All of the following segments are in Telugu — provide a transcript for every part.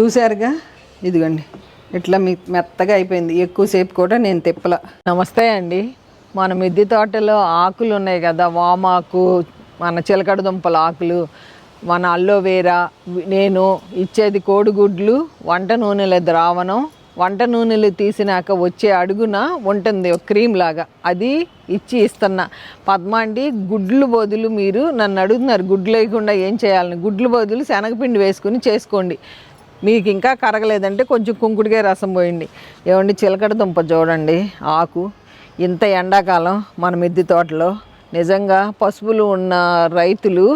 చూశారుగా? ఇదిగోండి. ఇట్లా మీ మెత్తగా అయిపోయింది. ఎక్కువసేపు కూడా నేను తిప్పల. నమస్తే అండి. మన మిద్ది తోటలో ఆకులు ఉన్నాయి కదా వామాకు మన చిలకడ దుంపల ఆకులు మన అల్లోవేరా నేను ఇచ్చేది కోడిగుడ్లు వంట నూనెల ద్రావణం. వంట నూనెలు తీసినాక వచ్చే అడుగున ఉంటుంది ఒక క్రీమ్ లాగా. అది ఇచ్చి ఇస్తున్నా. పద్మాండి గుడ్లు బదులు మీరు నన్ను అడుగుతున్నారు. గుడ్లు లేకుండా ఏం చేయాలని. గుడ్లు బదులు శనగపిండి వేసుకుని చేసుకోండి. మీకు ఇంకా కరగలేదంటే కొంచెం కుంకుడికాయ రసం పోయండి. ఏమండి చిలకడ దుంప చూడండి ఆకు. ఇంత ఎండాకాలం మన మిద్దె తోటలో నిజంగా పసుపులు ఉన్న రైతులు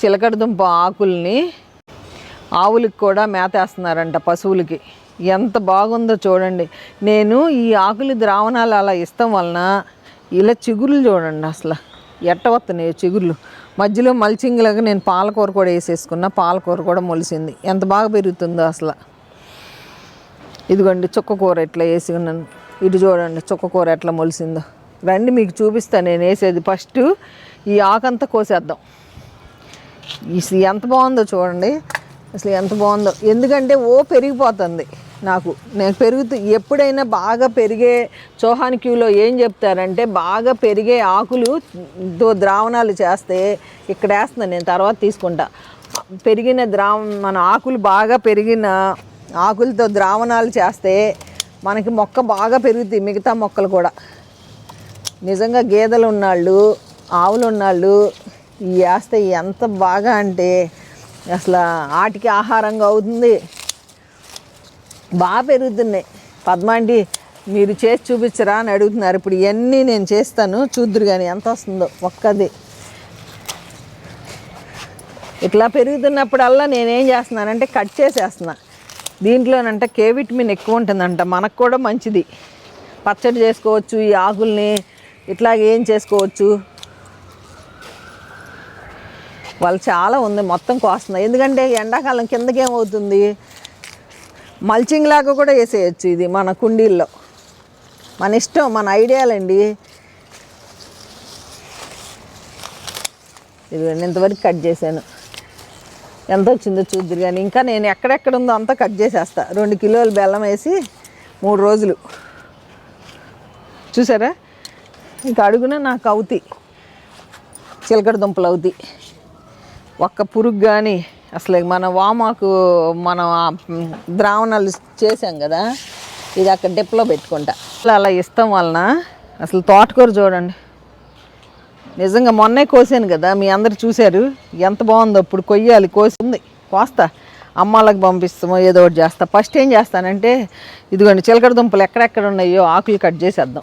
చిలకడ దుంప ఆకుల్ని ఆవులకి కూడా మేతేస్తున్నారంట పశువులకి. ఎంత బాగుందో చూడండి. నేను ఈ ఆకులు ద్రావణాలు అలా ఇస్తాం వలన ఇలా చిగురులు చూడండి అసలు. ఎట్ట వస్తున్నాయి చిగుర్లు. మధ్యలో మల్చింగ్లాగా నేను పాలకూర కూడా వేసేసుకున్న. పాలకూర కూడా మొలిసింది. ఎంత బాగా పెరుగుతుందో అసలు. ఇదిగోండి చుక్కకూర ఎట్లా వేసి ఉన్నాను ఇటు చూడండి చుక్కకూర ఎట్లా మొలిసిందో. రండి మీకు చూపిస్తాను నేను వేసేది ఫస్ట్ ఈ ఆకంతా కోసేద్దాం. అసలు ఎంత బాగుందో చూడండి. అసలు ఎంత బాగుందో. ఎందుకంటే ఓ పెరిగిపోతుంది. నాకు. నేను పెరుగుతూ ఎప్పుడైనా బాగా పెరిగే చోహాన్ క్యూలో ఏం చెప్తారంటే బాగా పెరిగే ఆకులు ద్రావణాలు చేస్తే ఇక్కడ వేస్తున్నాను నేను తర్వాత తీసుకుంటా. పెరిగిన ద్రావ మన ఆకులు బాగా పెరిగిన ఆకులతో ద్రావణాలు చేస్తే మనకి మొక్క బాగా పెరుగుతాయి మిగతా మొక్కలు కూడా. నిజంగా గేదెలు ఉన్నాళ్ళు ఆవులు ఉన్నాళ్ళు వేస్తే ఎంత బాగా అంటే అసలు ఆటికి ఆహారంగా అవుతుంది. బాగా పెరుగుతున్నాయి. పద్మాండి మీరు చేసి చూపించరా అని అడుగుతున్నారు. ఇప్పుడు ఇవన్నీ నేను చేస్తాను. చూద్దురు కానీ ఎంత వస్తుందో. ఒక్కది. ఇట్లా పెరుగుతున్నప్పుడల్లా నేనేం చేస్తున్నానంటే కట్ చేసేస్తున్నా. దీంట్లోనంట కే విటమిన్ ఎక్కువ ఉంటుందంట. మనకు కూడా మంచిది. పచ్చడి చేసుకోవచ్చు ఈ ఆకుల్ని ఇట్లా ఏం చేసుకోవచ్చు. వాళ్ళు చాలా ఉంది. మొత్తం కోస్తున్నాయి. ఎందుకంటే ఎండాకాలం కిందకేమవుతుంది? మల్చింగ్ లాగా కూడా వేసేయచ్చు ఇది మన కుండీల్లో. మన ఇష్టం మన ఐడియాలండి. ఇది ఇంతవరకు కట్ చేశాను. ఎంత వచ్చిందో చూద్దరు కానీ ఇంకా నేను ఎక్కడెక్కడ ఉందో అంతా కట్ చేసేస్తా. రెండు కిలోలు బెల్లం వేసి మూడు రోజులు. చూసారా? ఇంకా అడుగున నాకు అవుతాయి చిలకడ దుంపలు అవుతాయి. ఒక్క పురుగు కానీ అసలు మన వామాకు మనం ద్రావణాలు చేసాం కదా ఇది అక్కడ డిప్లో పెట్టుకుంటా. అసలు అలా ఇస్తాం వలన అసలు తోటకూర చూడండి. నిజంగా మొన్నే కోసాను కదా మీ అందరు చూశారు. ఎంత బాగుందో ఇప్పుడు కొయ్యాలి కోసింది. కోస్తా. అమ్మాలకు పంపిస్తామో ఏదో ఒకటి చేస్తా. ఫస్ట్ ఏం చేస్తానంటే ఇదిగోండి చిలకడ దుంపలు ఎక్కడెక్కడ ఉన్నాయో ఆకులు కట్ చేసేద్దాం.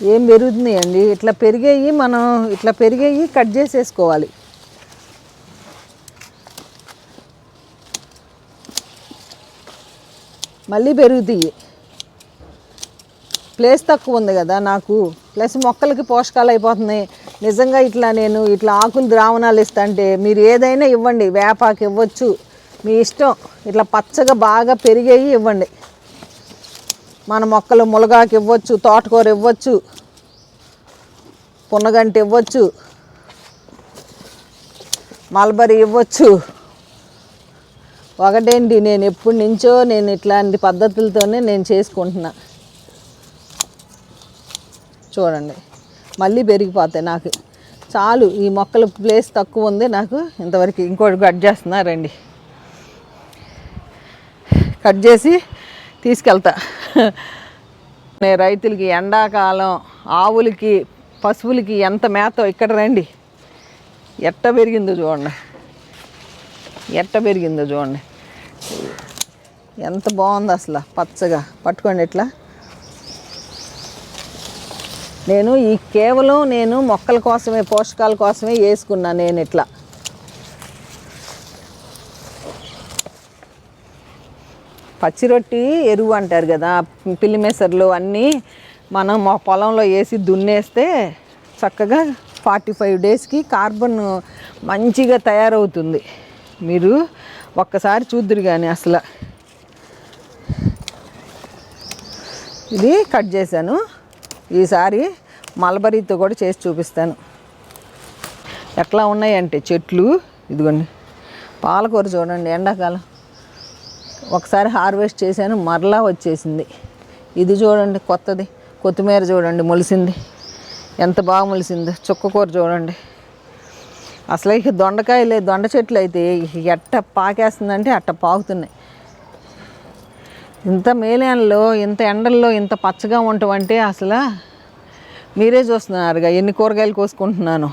ఏం పెరుగుతున్నాయండి? ఇట్లా పెరిగేవి మనం ఇట్లా పెరిగేవి కట్ చేసేసుకోవాలి. మళ్ళీ పెరుగుతాయి. ప్లేస్ తక్కువ ఉంది కదా నాకు. ప్లస్ మొక్కలకి పోషకాలు అయిపోతున్నాయి. నిజంగా ఇట్లా నేను ఇట్లా ఆకులు ద్రావణాలు ఇస్తాంటే మీరు ఏదైనా ఇవ్వండి. వేపాకు ఇవ్వచ్చు. మీ ఇష్టం. ఇట్లా పచ్చగా బాగా పెరిగేవి ఇవ్వండి. మన మొక్కలు ములగాకు ఇవ్వచ్చు తోటకూర ఇవ్వచ్చు పున్నగంటి ఇవ్వచ్చు మల్బరీ ఇవ్వచ్చు. ఒకటేంటి నేను ఎప్పటి నుంచో నేను ఇట్లాంటి పద్ధతులతోనే నేను చేసుకుంటున్నా. చూడండి మళ్ళీ పెరిగిపోతాయి నాకు. చాలు ఈ మొక్కల ప్లేస్ తక్కువ ఉంది నాకు ఇంతవరకు ఇంకోటి కట్ చేస్తున్నా రండి. కట్ చేసి తీసుకెళ్తా. రైతులకి ఎండాకాలం ఆవులకి పశువులకి ఎంత మేత ఇక్కడ రండి. ఎట్ట పెరిగిందో చూడండి. ఎట్ట పెరిగిందో చూడండి. ఎంత బాగుంది అసలు పచ్చగా. పట్టుకోండి ఇట్లా. నేను ఈ కేవలం నేను మొక్కల కోసమే పోషకాల కోసమే వేసుకున్నా నేను ఇట్లా. పచ్చిరొట్టి ఎరువు అంటారు కదా పిల్లిమేసర్లు అన్నీ మనం మా పొలంలో వేసి దున్నేస్తే చక్కగా ఫార్టీ ఫైవ్ డేస్కి కార్బన్ మంచిగా తయారవుతుంది. మీరు ఒక్కసారి చూద్దురు కానీ అసలు. ఇది కట్ చేశాను. ఈసారి మలబరీతో కూడా చేసి చూపిస్తాను. ఎట్లా ఉన్నాయంటే చెట్లు ఇదిగోండి. పాలకూర చూడండి ఎండాకాలం. ఒకసారి హార్వెస్ట్ చేశాను మరలా వచ్చేసింది. ఇది చూడండి కొత్తది. కొత్తిమీర చూడండి మొలిసింది. ఎంత బాగా మొలిసిందో. చుక్కకూర చూడండి. అసలు ఇక దొండకాయలే దొండ చెట్లు అయితే ఎట్ట పాకేస్తుందంటే అట్ట పాకుతున్నాయి ఇంత మేలేన్లో ఇంత ఎండల్లో ఇంత పచ్చగా ఉండటం అసలు మీరే చూస్తున్నారుగా. ఎన్ని కూరగాయలు కోసుకుంటున్నాను?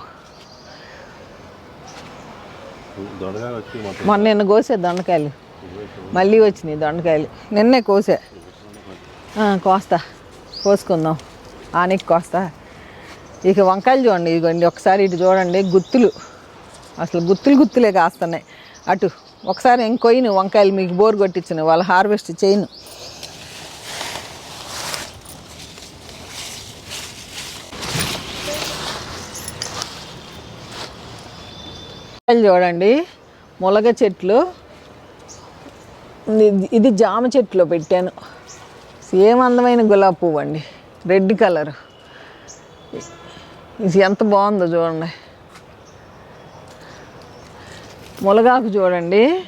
మొన్న నిన్న కోసే దొండకాయలు. మళ్ళీ వచ్చినాయి దొండకాయలు. నిన్నే కోసే. కోస్తా. కోసుకుందాం. ఆనికి కోస్తా. ఇక వంకాయలు చూడండి ఇదిగోండి. ఒకసారి ఇటు చూడండి గుత్తులు. అసలు గుత్తులు గుత్తులే కాస్తున్నాయి. అటు ఒకసారి ఇంకొయ్యను వంకాయలు మీకు బోర్ కొట్టించను వాళ్ళ హార్వెస్ట్ చేయను. వంకాయలు చూడండి ములగ చెట్లు. ఇది- జామ చెట్లో పెట్టాను. సేమ్ అందమైన గులాబీ పువ్వు అండి. రెడ్ కలర్ ఇది ఎంత బాగుందో చూడండి. ములగాకు చూడండి.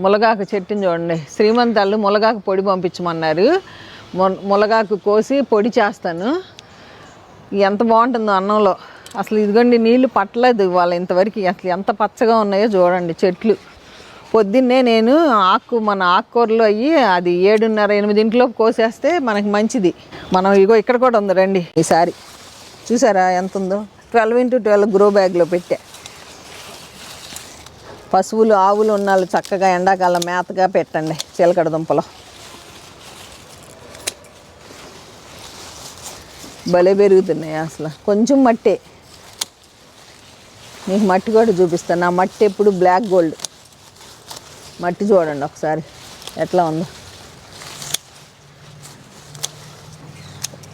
ములగాకు చెట్టుని చూడండి. శ్రీమంతాళ్ళు ములగాకు పొడి పంపించమన్నారు. ములగాకు కోసి పొడి చేస్తాను. ఎంత బాగుంటుందో అన్నంలో. అసలు ఇదిగోండి నీళ్ళు పట్టలేదు వాళ్ళ ఇంతవరకు. అసలు ఎంత పచ్చగా ఉన్నాయో చూడండి చెట్లు. పొద్దున్నే నేను ఆకు మన ఆకుకూరలు అయ్యి అది ఏడున్నర ఎనిమిదింట్లో కోసేస్తే మనకి మంచిది. మనం ఇగో ఇక్కడ కూడా ఉంది రండి ఈసారి చూసారా ఎంత ఉందో? ట్వెల్వ్ ఇంటూ ట్వెల్వ్ గ్రో బ్యాగ్లో పెట్టా. పశువులు ఆవులు ఉన్నాళ్ళు చక్కగా ఎండాకాలం మేతగా పెట్టండి చిలకడ దుంపలో. భలే పెరుగుతున్నాయి అసలు. కొంచెం మట్టే. మీకు మట్టి కూడా చూపిస్తాను. నా మట్టి ఎప్పుడు బ్లాక్ గోల్డ్. మట్టి చూడండి ఒకసారి. ఎట్లా ఉందో.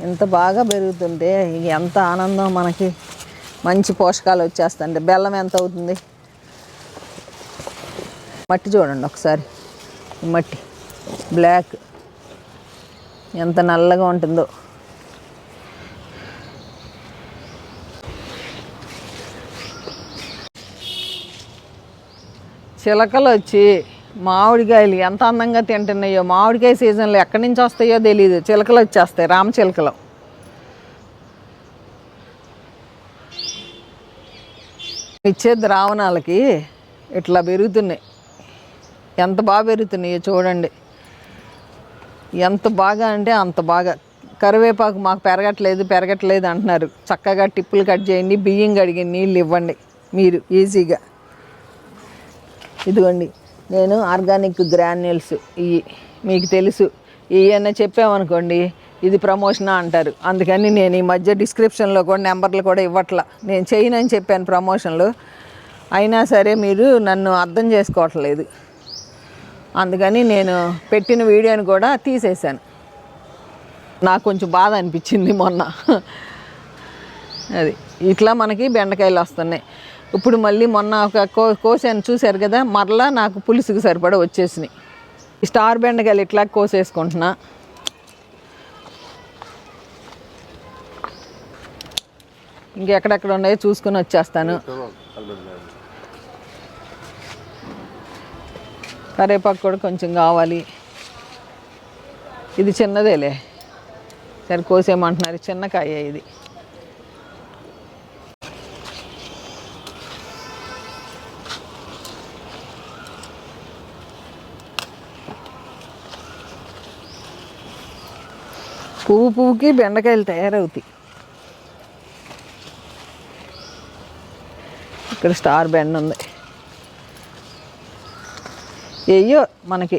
ఎంత బాగా పెరుగుతుంటే ఎంత ఆనందం మనకి. మంచి పోషకాలు వచ్చేస్తుంటే. బెల్లం ఎంత అవుతుంది? మట్టి చూడండి ఒకసారి. మట్టి. బ్లాక్. ఎంత నల్లగా ఉంటుందో. చిలకలు వచ్చి మామిడికాయలు ఎంత అందంగా తింటున్నాయో మామిడికాయ సీజన్లో ఎక్కడి నుంచి వస్తాయో తెలియదు చిలకలు వచ్చేస్తాయి రామ చిలకలు. ఇచ్చే ద్రావణాలకి ఇట్లా పెరుగుతున్నాయి. ఎంత బాగా పెరుగుతున్నాయో చూడండి. ఎంత బాగా అంటే అంత బాగా. కరివేపాకు మాకు పెరగట్లేదు పెరగట్లేదు అంటున్నారు. చక్కగా టిప్పులు కట్ చేయండి బియ్యం కడిగి నీళ్ళు ఇవ్వండి మీరు ఈజీగా. ఇదిగోండి. నేను ఆర్గానిక్ గ్రాన్యూల్స్ ఇవి మీకు తెలుసు ఇవన్నీ చెప్పామనుకోండి ఇది ప్రమోషనా అంటారు. అందుకని నేను ఈ మధ్య డిస్క్రిప్షన్లో కూడా నెంబర్లు కూడా ఇవ్వట్లా. నేను చేయనని చెప్పాను ప్రమోషన్లు. అయినా సరే మీరు నన్ను అర్థం చేసుకోవట్లేదు. అందుకని నేను పెట్టిన వీడియోని కూడా తీసేశాను. నాకు కొంచెం బాధ అనిపించింది మొన్న. అది ఇట్లా మనకి బెండకాయలు వస్తున్నాయి. ఇప్పుడు మళ్ళీ మొన్న ఒక కో కోసాను చూశారు కదా? మరలా నాకు పులుసుకు సరిపడా వచ్చేసినాయి. స్టార్ బెండకాయలు ఇట్లా కోసేసుకుంటున్నా? ఇంకెక్కడెక్కడ ఉన్నాయో చూసుకుని వచ్చేస్తాను. కరేపాకు కూడా కొంచెం కావాలి. ఇది చిన్నదేలే. సరే కోసేయమంటున్నారు. చిన్న కాయ ఇది. పువ్వు పువ్వుకి బెండకాయలు తయారవుతాయి. ఇక్కడ స్టార్ బెండ ఉంది. ఏయో మనకి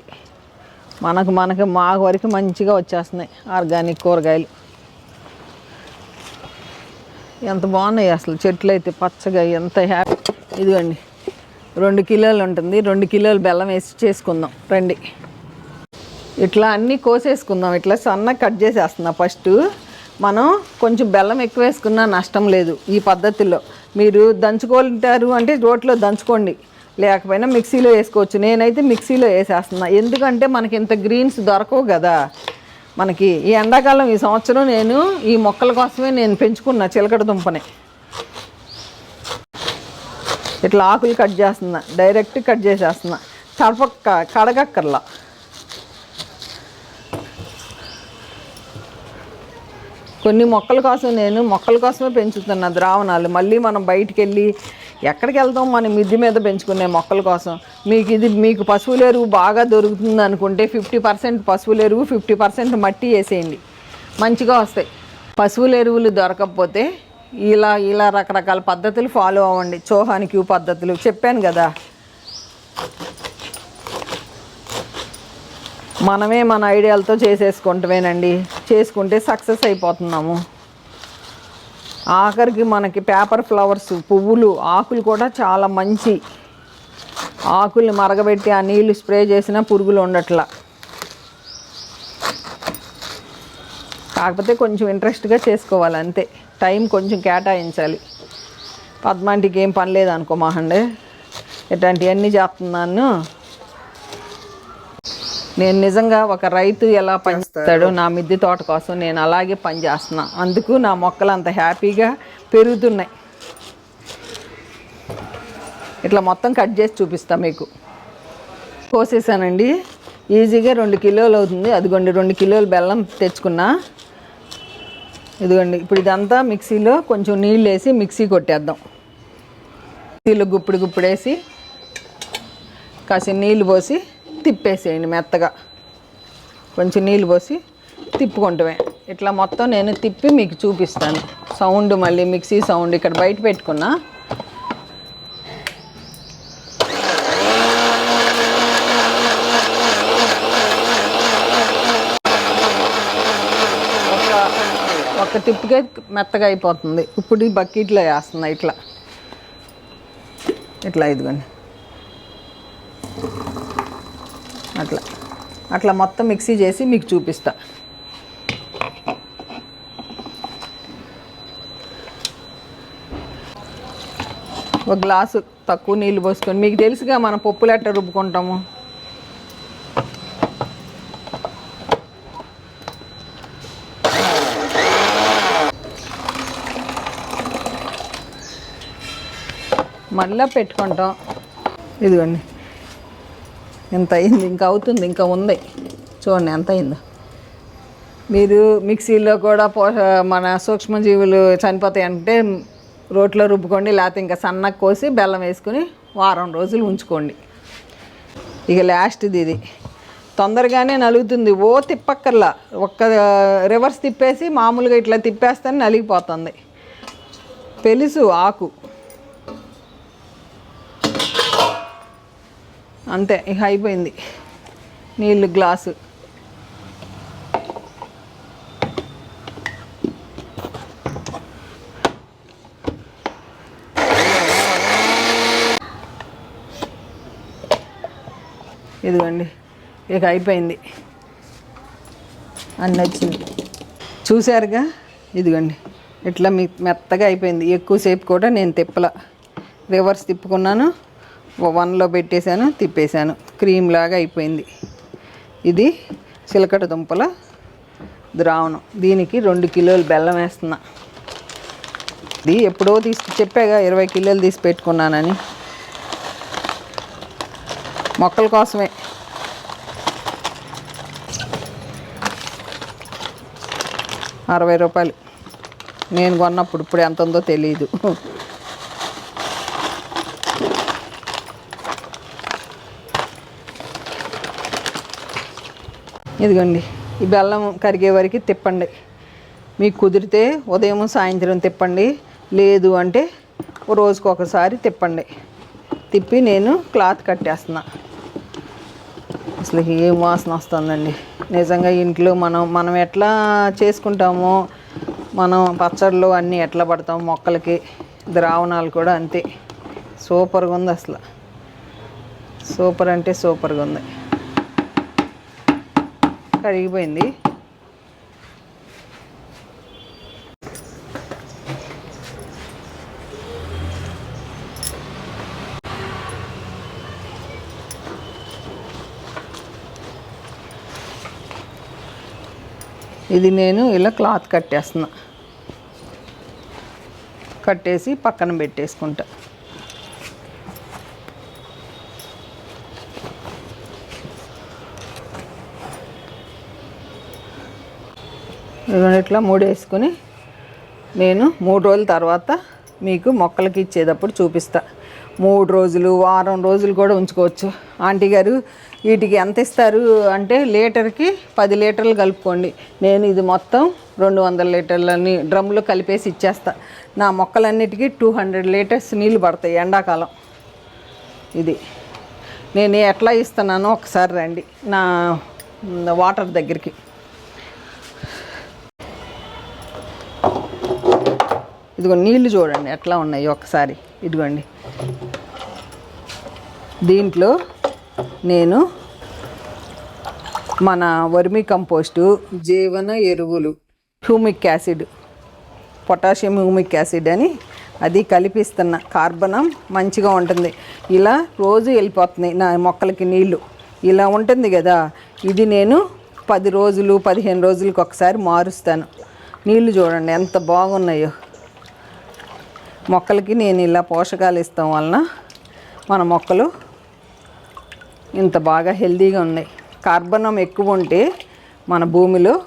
మనకు మనకి మా వరకు మంచిగా వచ్చేస్తున్నాయి ఆర్గానిక్ కూరగాయలు. ఎంత బాగున్నాయి అసలు చెట్లు అయితే పచ్చగా ఎంత హ్యాపీ. ఇదిగోండి రెండు కిలోలు ఉంటుంది రెండు కిలోలు బెల్లం వేసి చేసుకుందాం రండి. ఇట్లా అన్నీ కోసేసుకుందాం. ఇట్లా సన్నగా కట్ చేసేస్తున్నా. ఫస్ట్ మనం కొంచెం బెల్లం ఎక్కువ వేసుకున్నా నష్టం లేదు ఈ పద్ధతిలో. మీరు దంచుకుంటారు అంటే రోట్లో దంచుకోండి. లేకపోయినా మిక్సీలో వేసుకోవచ్చు. నేనైతే మిక్సీలో వేసేస్తున్నా. ఎందుకంటే మనకి ఇంత గ్రీన్స్ దొరకవు కదా. మనకి ఈ ఎండాకాలం ఈ సంవత్సరం నేను ఈ మొక్కల కోసమే నేను పెంచుకున్నా చిలకడ దుంపని. ఇట్లా ఆకులు కట్ చేస్తున్నా. డైరెక్ట్ కట్ చేసేస్తున్నా. తడపక్క కడగక్కర్లా. కొన్ని మొక్కల కోసం నేను మొక్కల కోసమే పెంచుతున్నా ద్రావణాలు. మళ్ళీ మనం బయటికి వెళ్ళి ఎక్కడికి వెళ్తాం? మనం మిద్ది మీద పెంచుకునే మొక్కల కోసం. మీకు ఇది మీకు పశువుల ఎరువు బాగా దొరుకుతుంది అనుకుంటే ఫిఫ్టీ పర్సెంట్ పశువుల ఎరువు ఫిఫ్టీ పర్సెంట్ మట్టి వేసేయండి. మంచిగా వస్తాయి. పశువుల ఎరువులు దొరకకపోతే ఇలా ఇలా రకరకాల పద్ధతులు ఫాలో అవ్వండి. చోహానికి పద్ధతులు చెప్పాను కదా. మనమే మన ఐడియాలతో చేసేసుకుంటమేనండి చేసుకుంటే సక్సెస్ అయిపోతున్నాము. ఆఖరికి మనకి పేపర్ ఫ్లవర్స్ పువ్వులు ఆకులు కూడా చాలా మంచి ఆకుల్ని మరగబెట్టి ఆ నీళ్ళు స్ప్రే చేసినా పురుగులు ఉండట్లా. కాకపోతే కొంచెం ఇంట్రెస్ట్గా చేసుకోవాలి అంతే. టైం కొంచెం కేటాయించాలి. పద్మాంటికి ఏం పని లేదనుకో మహండే ఇట్లాంటివన్నీ చేస్తున్నాను. నేను నిజంగా ఒక రైతు ఎలా పనిచేస్తాడో నా మిద్దె తోట కోసం నేను అలాగే పనిచేస్తున్నా అందుకు నా మొక్కలు అంత హ్యాపీగా పెరుగుతున్నాయి. ఇట్లా మొత్తం కట్ చేసి చూపిస్తా మీకు. కోసేసానండి. ఈజీగా రెండు కిలోలు అవుతుంది. అదిగోండి రెండు కిలోలు బెల్లం తెచ్చుకున్నా. ఇదిగోండి ఇప్పుడు ఇదంతా మిక్సీలో కొంచెం నీళ్ళు వేసి మిక్సీ కొట్టేద్దాం. మిక్సీలో గుప్పుడు గుప్పుడు వేసి కాసి నీళ్ళు పోసి తిప్పేసేయండి మెత్తగా. కొంచెం నీళ్ళు పోసి తిప్పుకుంటమే. ఇట్లా మొత్తం నేను తిప్పి మీకు చూపిస్తాను. సౌండ్ మళ్ళీ మిక్సీ సౌండ్ ఇక్కడ బయట పెట్టుకున్నా. ఒక తిప్పుకే మెత్తగా అయిపోతుంది. ఇప్పుడు ఈ బకెట్లో వేస్తున్నా ఇట్లా. ఇట్లా ఇదిగోండి. అట్లా. అట్లా మొత్తం మిక్సీ చేసి మీకు చూపిస్తా. ఒక గ్లాసు తక్కువ నీళ్ళు పోసుకొని మీకు తెలుసుగా మనం పప్పులు ఎట్ట రుబ్బుకుంటాము? మళ్ళీ పెట్టుకుంటాం. ఇదిగోండి. ఎంత అయింది? ఇంకా అవుతుంది ఇంకా ఉంది. చూడండి ఎంత అయిందో. మీరు మిక్సీలో కూడా పోష మన సూక్ష్మజీవులు చనిపోతాయంటే రోట్లో రుబ్బుకోండి లేకపోతే ఇంకా సన్నగా కోసి బెల్లం వేసుకుని వారం రోజులు ఉంచుకోండి. ఇక లాస్ట్ది ఇది. తొందరగానే నలుగుతుంది. ఓ తిప్పక్కర్లా. ఒక్క రివర్స్ తిప్పేసి మామూలుగా ఇట్లా తిప్పేస్తే నలిగిపోతుంది. పెలుసు ఆకు. అంతే ఇక అయిపోయింది. నీళ్ళు గ్లాసు. ఇదిగోండి ఇక అయిపోయింది. అన్నీ వచ్చింది చూశారుగా? ఇదిగోండి ఇట్లా మీ మెత్తగా అయిపోయింది. ఎక్కువసేపు కూడా నేను తిప్పల. రివర్స్ తిప్పుకున్నాను. వన్లో పెట్టేశాను తిప్పేశాను. క్రీమ్ లాగా అయిపోయింది. ఇది చిలకడ దుంపల ద్రావణం. దీనికి రెండు కిలోలు బెల్లం వేస్తున్నా. ఇది ఎప్పుడో తీసి చెప్పాగా ఇరవై కిలోలు తీసి పెట్టుకున్నానని. మొక్కల కోసమే. అరవై రూపాయలు. నేను కొన్నప్పుడు ఇప్పుడు ఎంత ఉందో తెలియదు ఇదిగోండి ఈ బెల్లం కరిగే వరకు తిప్పండి. మీకు కుదిరితే ఉదయం సాయంత్రం తిప్పండి. లేదు అంటే రోజుకు ఒకసారి తిప్పండి. తిప్పి నేను క్లాత్ కట్టేస్తున్నా. అసలు ఏం వాసన వస్తుందండి. నిజంగా ఇంట్లో మనం మనం ఎట్లా చేసుకుంటామో మనం పచ్చళ్ళు అన్నీ ఎట్లా పడతాం మొక్కలకి ద్రావణాలు కూడా అంతే. సూపర్గా ఉంది అసలు. సూపర్ అంటే సూపర్గా ఉంది. కరిగిపోయింది. ఇది నేను ఇలా క్లాత్ కట్టేస్తున్నా. కట్టేసి పక్కన పెట్టేసుకుంటా. ఇట్లా మూడు వేసుకుని నేను మూడు రోజుల తర్వాత మీకు మొక్కలకి ఇచ్చేటప్పుడు చూపిస్తా. మూడు రోజులు వారం రోజులు కూడా ఉంచుకోవచ్చు. ఆంటీ గారు వీటికి ఎంత ఇస్తారు అంటే లీటర్కి పది లీటర్లు కలుపుకోండి. నేను ఇది మొత్తం రెండు వందల లీటర్లని డ్రమ్లో కలిపేసి ఇచ్చేస్తా. నా మొక్కలన్నిటికీ టూ హండ్రెడ్ లీటర్స్ నీళ్ళు పడతాయి ఎండాకాలం. ఇది. నేను ఎట్లా ఇస్తున్నానో ఒకసారి రండి. నా వాటర్ దగ్గరికి. ఇదిగో నీళ్ళు చూడండి ఎట్లా ఉన్నాయి ఒకసారి. ఇదిగోండి. దీంట్లో నేను మన వర్మి కంపోస్టు జీవన ఎరువులు humic acid potassium humic acid అని అది కలిపిస్తున్న కార్బనం మంచిగా ఉంటుంది. ఇలా రోజు వెళ్ళిపోతున్నాయి నా మొక్కలకి నీళ్ళు ఇలా ఉంటుంది కదా ఇది నేను పది రోజులు పదిహేను రోజులకు ఒకసారి మారుస్తాను. నీళ్ళు చూడండి ఎంత బాగున్నాయో. మొక్కలకి నేను ఇలా పోషకాలు ఇస్తాం వలన మన మొక్కలు ఇంత బాగా హెల్తీగా ఉన్నాయి. కార్బనం ఎక్కువ ఉంటే మన భూమిలో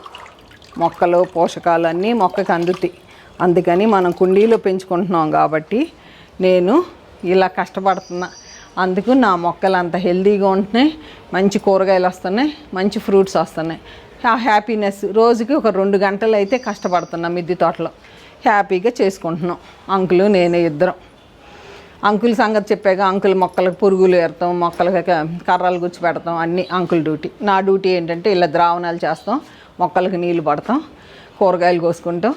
మొక్కలు పోషకాలు అన్నీ మొక్కకు అందుతాయి. అందుకని మనం కుండీలో పెంచుకుంటున్నాం కాబట్టి నేను ఇలా కష్టపడుతున్నా. అందుకు నా మొక్కలు అంత హెల్తీగా ఉంటున్నాయి. మంచి కూరగాయలు వస్తున్నాయి. మంచి ఫ్రూట్స్ వస్తున్నాయి. ఆ హ్యాపీనెస్ రోజుకి ఒక రెండు గంటలు అయితే కష్టపడుతున్నా మిద్దె తోటలో. హ్యాపీగా చేసుకుంటున్నాం. అంకులు నేనే ఇద్దరం. అంకుల్ సంగతి చెప్పాక అంకుల్ మొక్కలకు పురుగులు ఏరుతాం మొక్కలకి కర్రలు గుచ్చి పెడతాం అన్నీ అంకుల్ డ్యూటీ. నా డ్యూటీ ఏంటంటే ఇలా ద్రావణాలు చేస్తాం మొక్కలకు నీళ్ళు పడతాం కూరగాయలు కోసుకుంటాం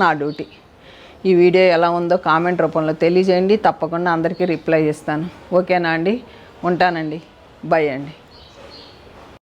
నా డ్యూటీ. ఈ వీడియో ఎలా ఉందో కామెంట్ రూపంలో తెలియజేయండి తప్పకుండా అందరికీ రిప్లై చేస్తాను ఓకేనా అండి? ఉంటానండి. బై అండి.